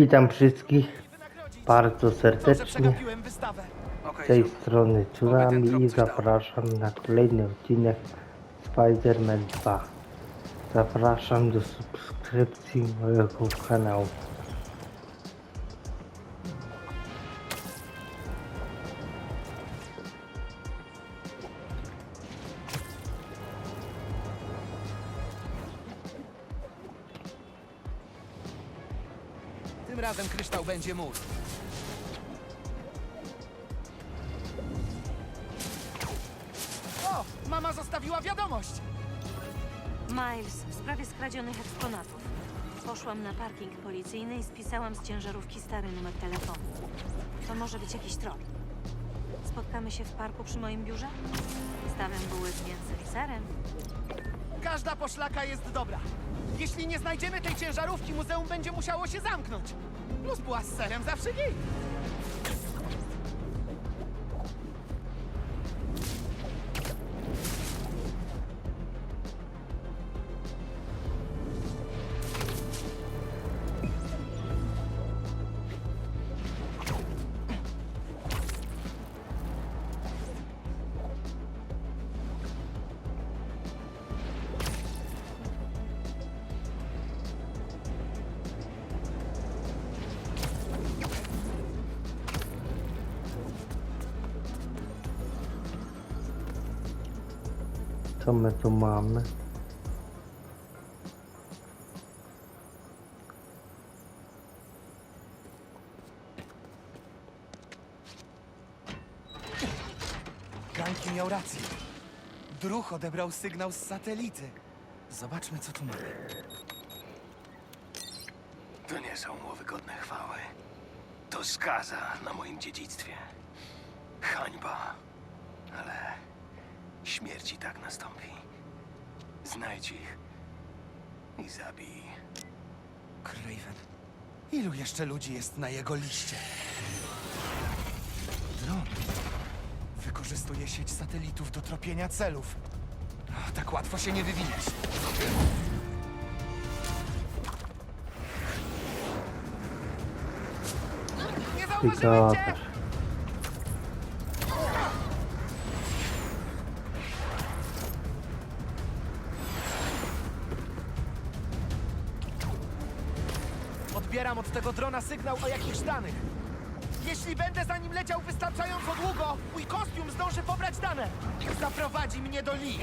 Witam wszystkich bardzo serdecznie. Z tej strony Tsunami i zapraszam na kolejny odcinek Spider-Man 2. Zapraszam do subskrypcji mojego kanału. Mój. O! Mama zostawiła wiadomość! Miles, w sprawie skradzionych eksponatów. Poszłam na parking policyjny i spisałam z ciężarówki stary numer telefonu. To może być jakiś trop. Spotkamy się w parku przy moim biurze? Stawiam buły z mięsem i serem. Każda poszlaka jest dobra. Jeśli nie znajdziemy tej ciężarówki, muzeum będzie musiało się zamknąć. Plus była z serem zawsze git. Co my tu mamy? Ganki miał rację. Druh odebrał sygnał z satelity. Zobaczmy, co tu mamy. To nie są mowy godne chwały. To skaza na moim dziedzictwie. Hańba. Śmierć i tak nastąpi. Znajdź ich i zabij. Craven. Ilu jeszcze ludzi jest na jego liście? Dron. Wykorzystuje sieć satelitów do tropienia celów. A, tak łatwo się nie wywiniesz. Nie Ty zauważyłem cię! Odbieram od tego drona sygnał o jakichś danych. Jeśli będę za nim leciał wystarczająco długo, mój kostium zdąży pobrać dane. Zaprowadzi mnie do Lee.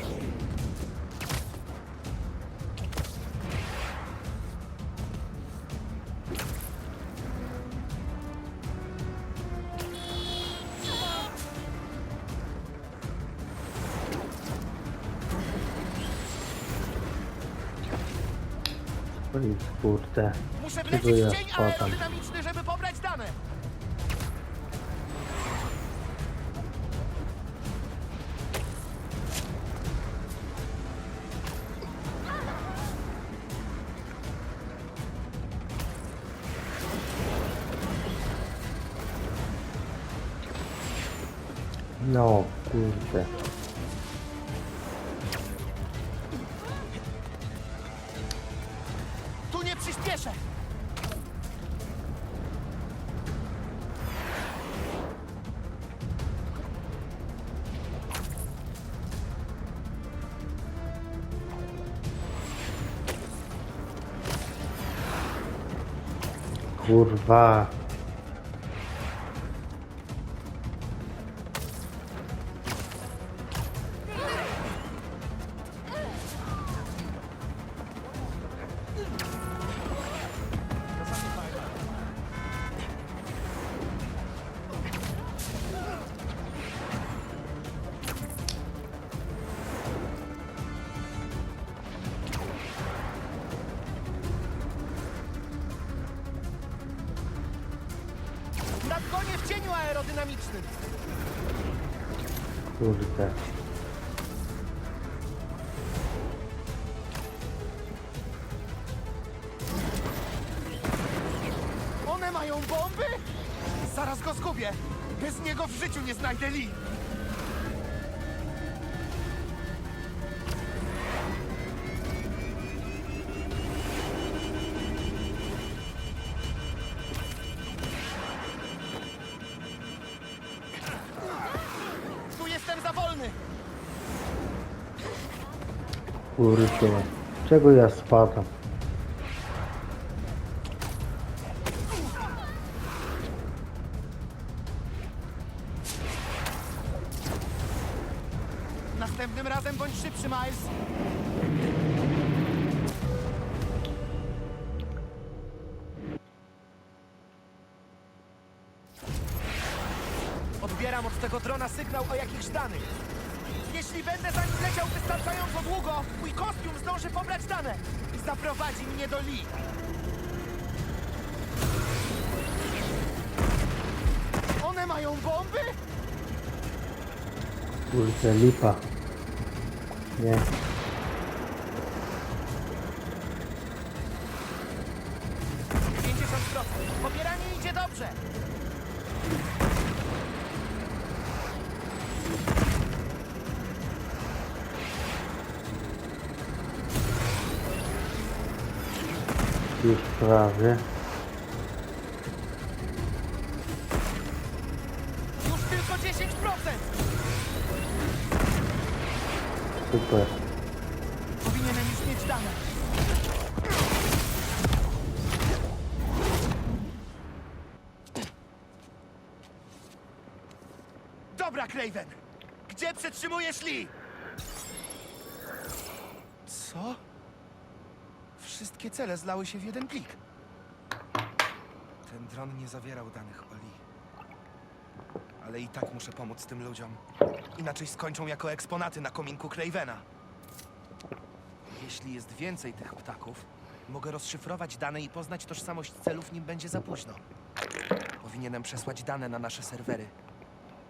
Oj, kurde. Muszę wlecieć w cień aerodynamiczny, żeby curvar Nadgonię w cieniu aerodynamicznym. Kurde. One mają bomby? Zaraz go zgubię. Bez niego w życiu nie znajdę Lee. Kurde, czego ja spadam? Następnym razem bądź szybszy, Miles. Odbieram od tego drona sygnał o jakichś danych. Jeśli będę za nim leciał wystarczająco długo, mój kostium zdąży pobrać dane i zaprowadzi mnie do Lee. One mają bomby? Kurde, lipa. Nie. Już prawie. Już tylko 10%. Super. Cele zlały się w jeden plik. Ten dron nie zawierał danych o Lee. Ale i tak muszę pomóc tym ludziom. Inaczej skończą jako eksponaty na kominku Cravena. Jeśli jest więcej tych ptaków, mogę rozszyfrować dane i poznać tożsamość celów, nim będzie za późno. Powinienem przesłać dane na nasze serwery.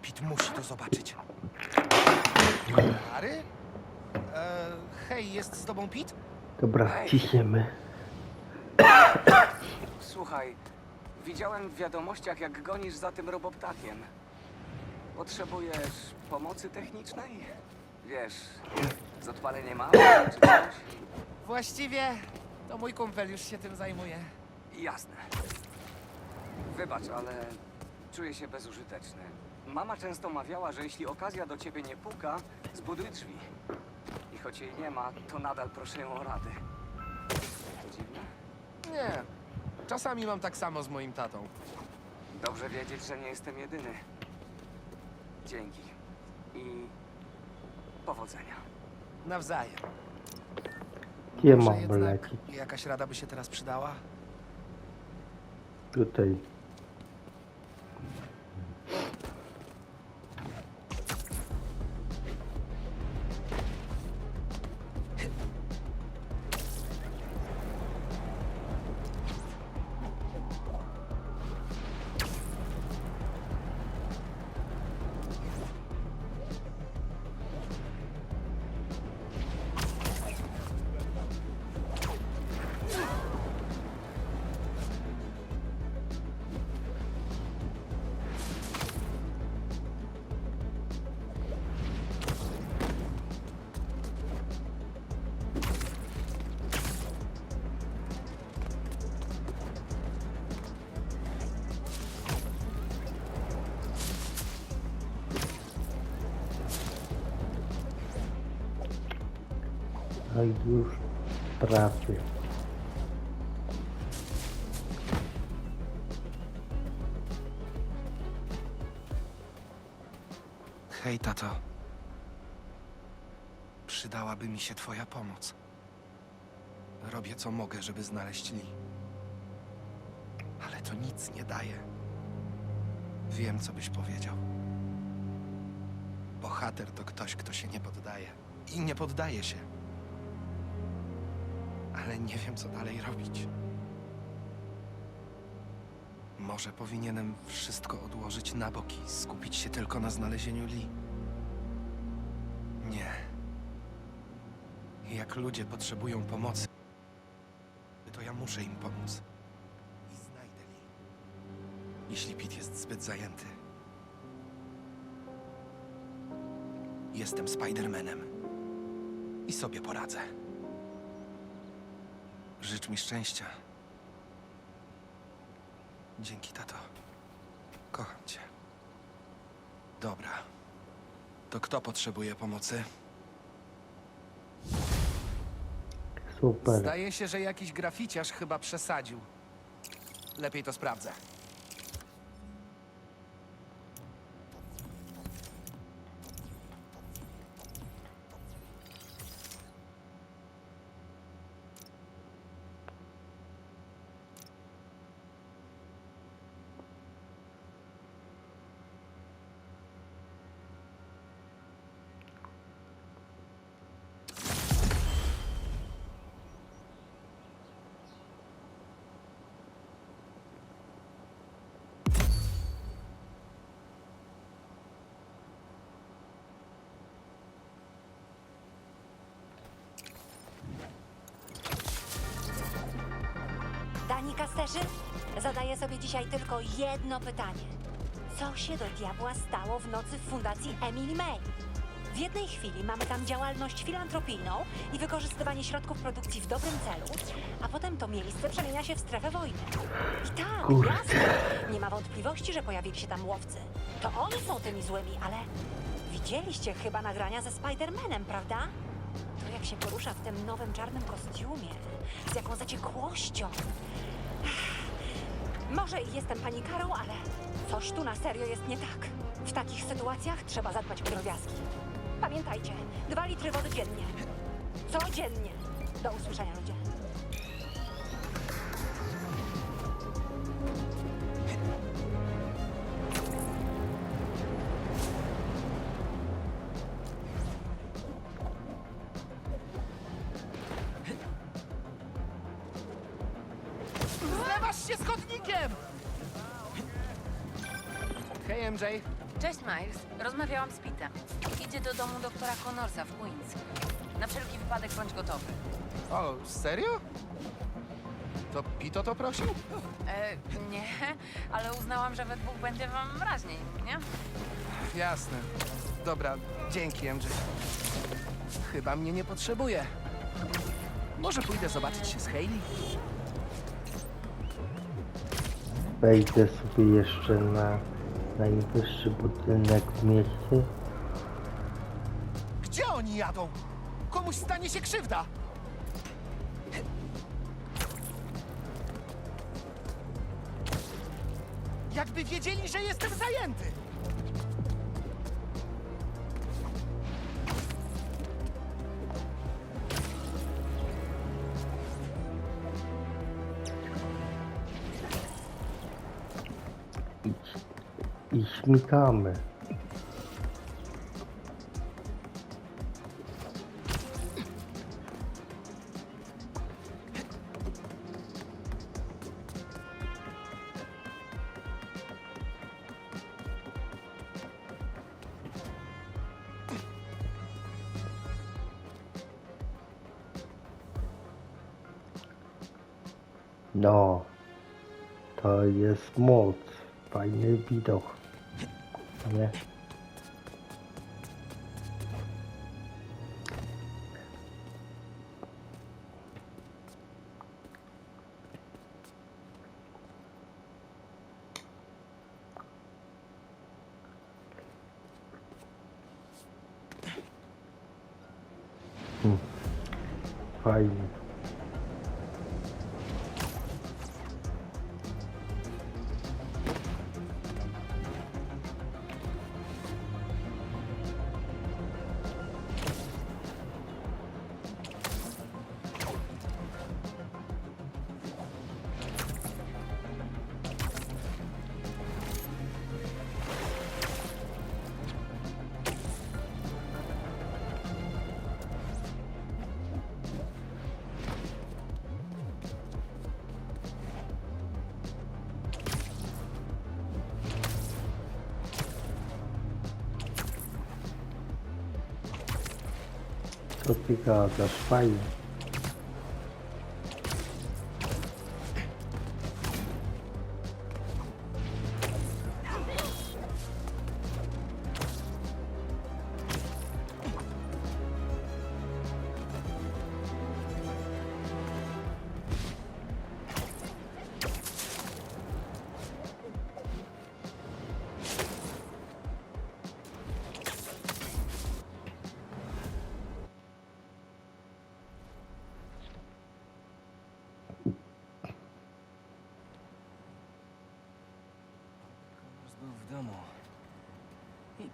Pit musi to zobaczyć. Harry? E, hej, jest z tobą Pit? Dobra, ciśniemy. Słuchaj, widziałem w wiadomościach, jak gonisz za tym roboptakiem. Potrzebujesz pomocy technicznej? Wiesz, z odpaleniem auta czy coś? Właściwie to mój kumpel już się tym zajmuje. Jasne. Wybacz, ale czuję się bezużyteczny. Mama często mawiała, że jeśli okazja do ciebie nie puka, zbuduj drzwi. I choć jej nie ma, to nadal proszę ją o radę. To dziwne? Nie. Czasami mam tak samo z moim tatą. Dobrze wiedzieć, że nie jestem jedyny. Dzięki. I powodzenia. Nawzajem. Gdzie Może mam jednak lecieć? jakaś rada by się teraz przydała? Tutaj. A już prawie. Hej, tato. Przydałaby mi się twoja pomoc. Robię co mogę, żeby znaleźć Lee. Ale to nic nie daje. Wiem, co byś powiedział. Bohater to ktoś, kto się nie poddaje. I nie poddaje się. Ale nie wiem, co dalej robić. Może powinienem wszystko odłożyć na bok i skupić się tylko na znalezieniu Lee. Nie. Jak ludzie potrzebują pomocy, to ja muszę im pomóc. I znajdę Lee. Jeśli Pete jest zbyt zajęty. Jestem Spidermanem. I sobie poradzę. Życz mi szczęścia. Dzięki, tato. Kocham cię. Dobra. To kto potrzebuje pomocy? Super. Zdaje się, że jakiś graficiarz chyba przesadził. Lepiej to sprawdzę. Dani Kasterzy? Zadaję sobie dzisiaj tylko jedno pytanie. Co się do diabła stało w nocy w fundacji Emily May? W jednej chwili mamy tam działalność filantropijną i wykorzystywanie środków produkcji w dobrym celu, a potem to miejsce przemienia się w strefę wojny. I tak, Kurde. jasne, nie ma wątpliwości, że pojawili się tam łowcy. To oni są tymi złymi, ale widzieliście chyba nagrania ze Spider-Manem, prawda? To jak się porusza w tym nowym czarnym kostiumie, z jaką zaciekłością. Może i jestem panikarą, ale coś tu na serio jest nie tak. W takich sytuacjach trzeba zadbać o drobiazgi. Pamiętajcie, dwa litry wody dziennie. Codziennie. Do usłyszenia, ludzie. Doktora Connorsa w Queens. Na wszelki wypadek bądź gotowy. O, serio? To Pito to prosił? E, nie, ale uznałam, że we dwóch będzie wam raźniej, nie? Jasne. Dobra, dzięki, MJ. Chyba mnie nie potrzebuje. Może pójdę zobaczyć się z Hailey? Wejdę sobie jeszcze na najwyższy budynek w mieście. Jadą? Komuś stanie się krzywda! Jakby wiedzieli, że jestem zajęty! I śmigamy. Pipi doch. Aber hm. Fein. tropical das falhas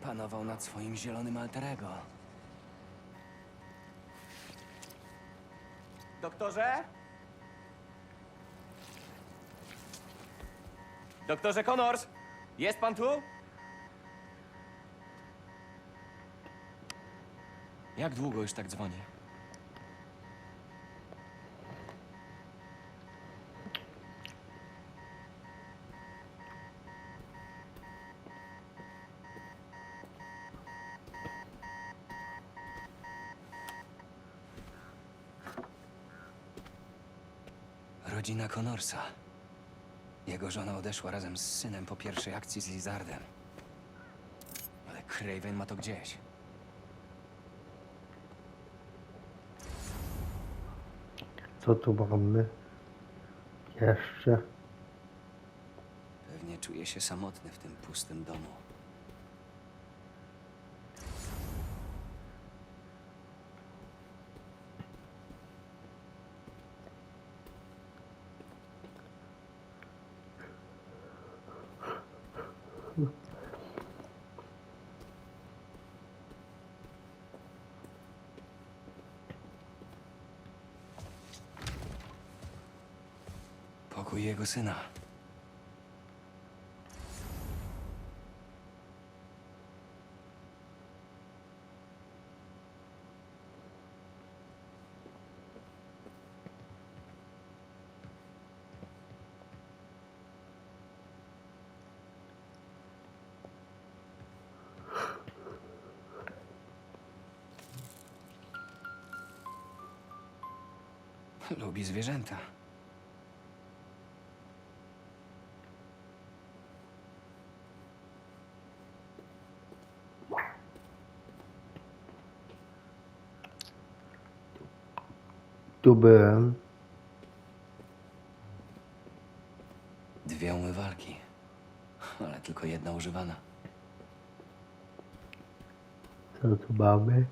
panował nad swoim zielonym alterego. Doktorze? Doktorze Connors! Jest pan tu? Jak długo już tak dzwoni? Rodzina Connorsa. Jego żona odeszła razem z synem po pierwszej akcji z Lizardem. Ale Craven ma to gdzieś. Co tu mamy? Jeszcze. Pewnie czuje się samotny w tym pustym domu. Pokój jego syna. Lubi zwierzęta. Tu byłem. Dwie umywalki. Ale tylko jedna używana. Co tu mamy?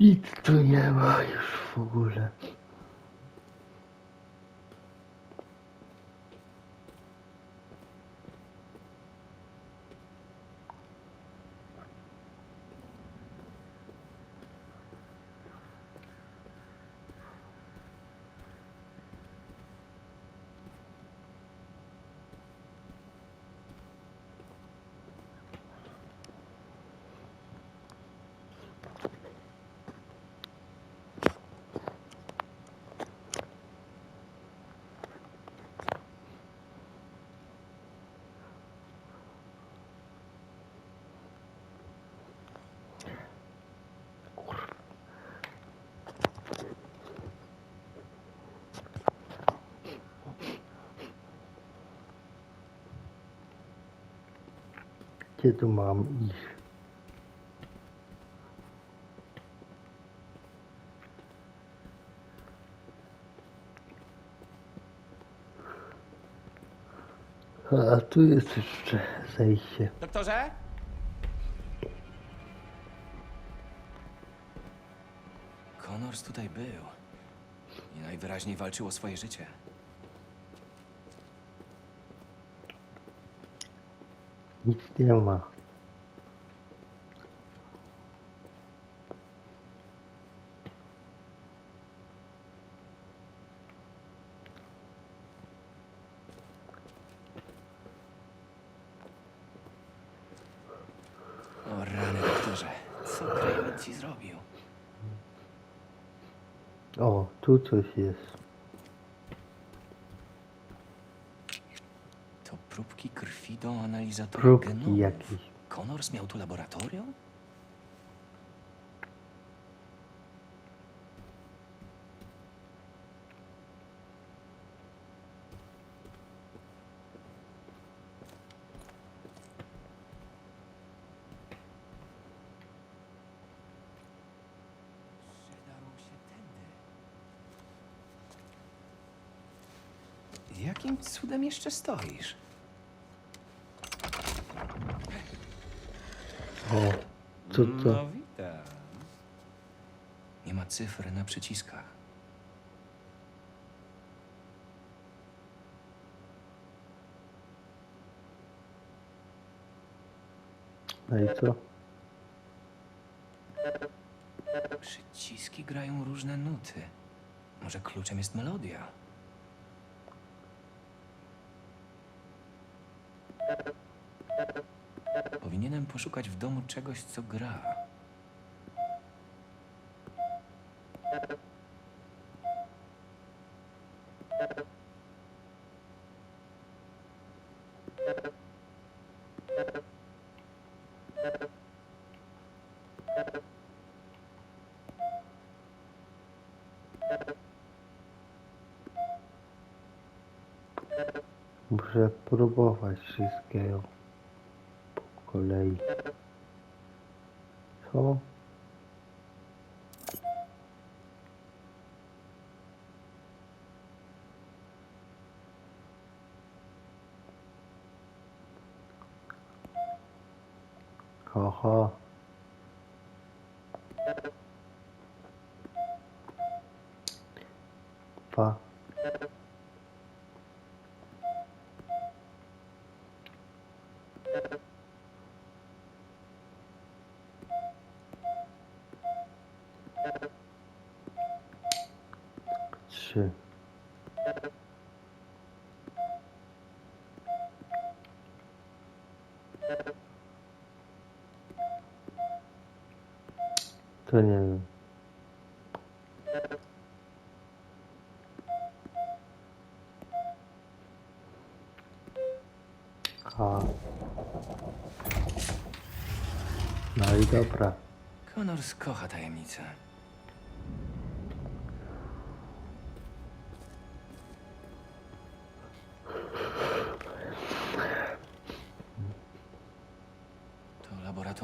Nic tu nie ma już w ogóle. Gdzie tu mam iść? A tu jest jeszcze zejście. Doktorze? Connors tutaj był. I najwyraźniej walczył o swoje życie. Nic nie ma. O rany, doktorze. Co Craven ci zrobił? O, tu coś jest. To próbki krwi do analizatora Próbki jakieś. Connors miał tu laboratorium? Jakim cudem jeszcze stoisz? to, to. No witam. Nie ma cyfr na przyciskach. No i co? Przyciski grają różne nuty. Może kluczem jest melodia? Poszukać w domu czegoś, co gra. Muszę próbować wszystkiego kolei. Co? Aha. Trzy. To nie wiem. A. No i dobra. Connors kocha tajemnicę.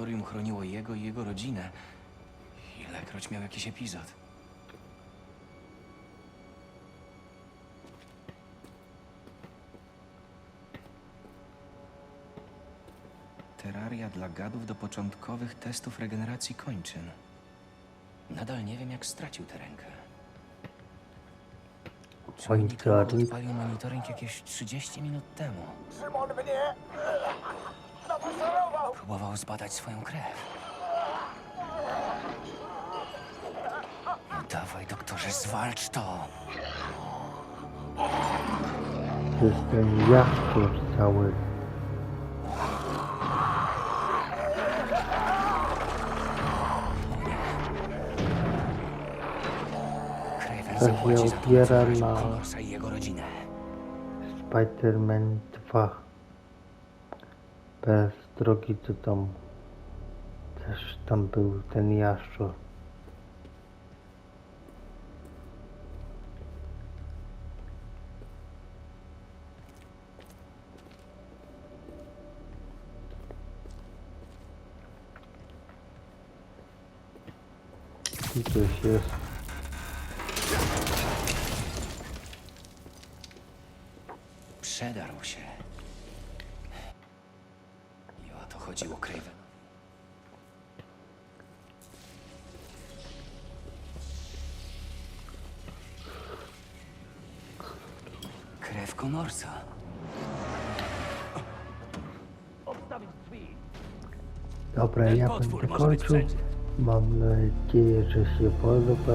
Laboratorium chroniło jego i jego rodzinę. Ilekroć miał jakiś epizod. Terraria dla gadów do początkowych testów regeneracji kończyn. Nadal nie wiem, jak stracił tę rękę. Robot Monitoring. odpalił monitoring jakieś 30 minut temu. Szymon mnie napasarował! Próbował zbadać swoją krew. Dawaj, doktorze, zwalcz to! Jest ten jaszczur cały. Craven To się zapłaci za to, opiera co raził na- i jego rodzinę. Spider-Man 2. Bez drogi do domu. Też tam był ten jaszczur. Tu coś jest. Przedarł się. I o to chodziło Craven. Connorsa. Dobra, ja będę kończył. Mam nadzieję, że się podoba.